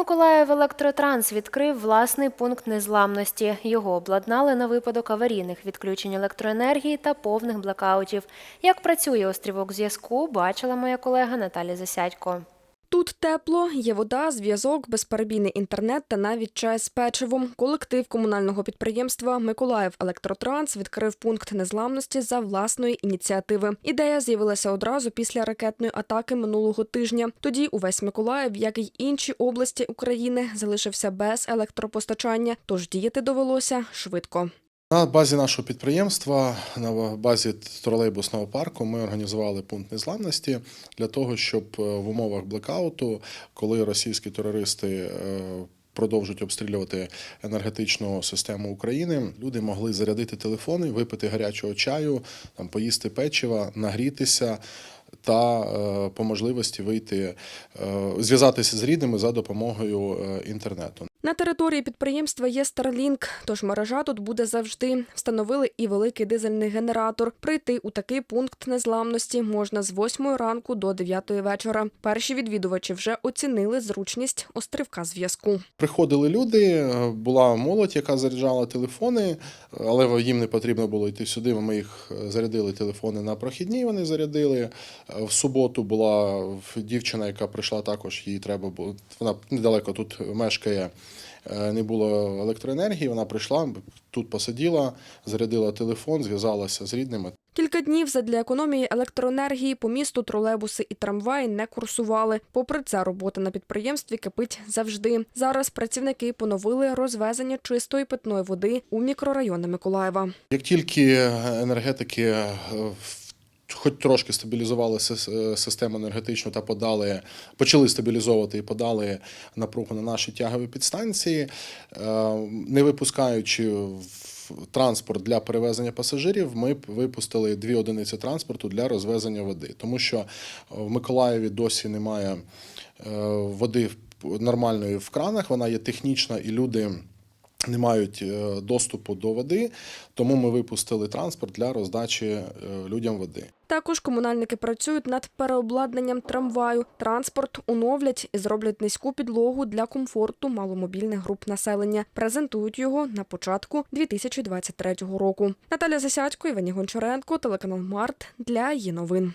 Миколаїв Електротранс відкрив власний пункт незламності. Його обладнали на випадок аварійних відключень електроенергії та повних блекаутів. Як працює острівок зв'язку, бачила моя колега Наталя Засядько. Тут тепло, є вода, зв'язок, безперебійний інтернет та навіть чай з печивом. Колектив комунального підприємства Миколаїв Електротранс відкрив пункт незламності за власної ініціативи. Ідея з'явилася одразу після ракетної атаки минулого тижня. Тоді увесь Миколаїв, як і інші області України, залишився без електропостачання, тож діяти довелося швидко. На базі нашого підприємства, на базі тролейбусного парку, ми організували пункт незламності для того, щоб е, в умовах блекауту, коли російські терористи е, продовжують обстрілювати енергетичну систему України, люди могли зарядити телефони, випити гарячого чаю, там поїсти печива, нагрітися. Та е, по можливості вийти, зв'язатися з рідними за допомогою інтернету. На території підприємства є Starlink, тож мережа тут буде завжди. Встановили і великий дизельний генератор. Прийти у такий пункт незламності можна з 8 ранку до 9 вечора. Перші відвідувачі вже оцінили зручність острівка зв'язку. Приходили люди, е, була молодь, яка заряджала телефони, але їм не потрібно було йти сюди. Ми їх е, зарядили телефони на прохідній. Вони зарядили. Е, В суботу була дівчина, яка прийшла також. Їй треба було. Вона недалеко тут мешкає. Е, Не було електроенергії. Вона прийшла тут, посиділа, зарядила телефон, зв'язалася з рідними. Кілька днів задля економії електроенергії по місту тролейбуси і трамваї не курсували. Попри це, робота на підприємстві кипить завжди. Зараз працівники поновили розвезення чистої питної води у мікрорайони Миколаєва. Як тільки енергетики е, в- хоч трошки стабілізували е, систему енергетичну та подали, почали стабілізовувати і подали напругу на наші тягові підстанції, е, не випускаючи в транспорт для перевезення пасажирів, ми випустили дві одиниці транспорту для розвезення води, тому що в Миколаєві досі немає е, води нормальної в кранах, вона є технічна і люди не мають е, доступу до води, тому ми випустили транспорт для роздачі е, людям води. Також комунальники працюють над переобладнанням трамваю. Транспорт оновлять і зроблять низьку підлогу для комфорту маломобільних груп населення. Презентують його на початку 2023 року. Наталя Засядько, Івані Гончаренко, телеканал Март для її новин.